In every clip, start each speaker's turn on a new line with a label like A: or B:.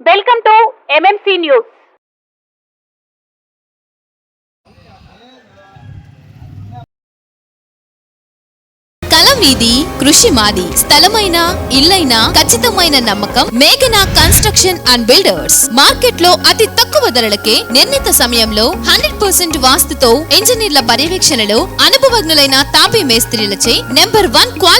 A: Welcome to MMC news
B: కృషి మాది స్థలమైన ఇల్లైన ఖచ్చితమైన నమ్మకం మేఘనా కన్స్ట్రక్షన్ అండ్ బిల్డర్స్. మార్కెట్లో అతి తక్కువ ధరలకే నిర్ణీత సమయంలో హండ్రెడ్ పర్సెంట్ వాస్తుతో ఇంజనీర్ల పర్యవేక్షణలో అనుభవజ్ఞులైన తాపీ మేస్త్రీలచే number one quality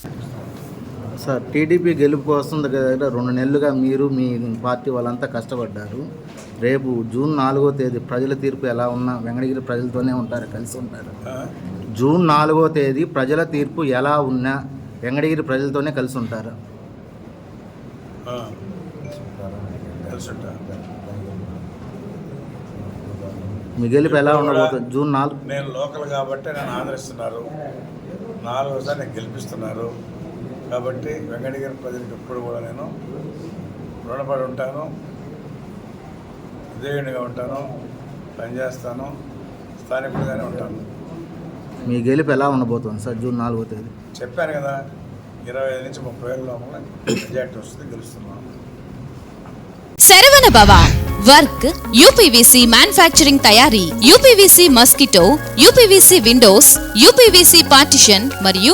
C: sir TDP గెలుపు కోసం దగ్గర రెండు నెలలుగా మీరు మీ పార్టీ వాళ్ళంతా కష్టపడ్డారు. రేపు జూన్ నాలుగో తేదీ ప్రజల తీర్పు ఎలా ఉన్నా వెంకటగిరి ప్రజలతోనే ఉంటారు కలిసి ఉంటారు. జూన్ నాలుగో తేదీ ప్రజల తీర్పు ఎలా ఉన్నా వెంకటగిరి ప్రజలతోనే కలిసి ఉంటారు. మీ గెలుపు ఎలా ఉండబోతుంది? జూన్ నాలుగు
D: నేను లోకల్ కాబట్టి నన్ను ఆదరిస్తున్నారు. నాలుగోసారి నేను గెలిపిస్తున్నారు. కాబట్టి వెంకటగిరి ప్రజలకు ఎప్పుడు కూడా నేను రుణపడి ఉంటాను. విధేయునిగా ఉంటాను పనిచేస్తాను స్థానికుడిగానే ఉంటాను.
C: మీ గెలుపు ఎలా ఉండబోతుంది సార్ జూన్ నాలుగో తేదీ?
D: చెప్పాను కదా ఇరవై ఐదు నుంచి ముప్పై వేల లోపల మెజార్టీ వస్తుంది గెలుస్తున్నాను.
B: Saravana Bhava work UPVC manufacturing తయారీ UPVC mosquito UPVC windows UPVC partition మరియు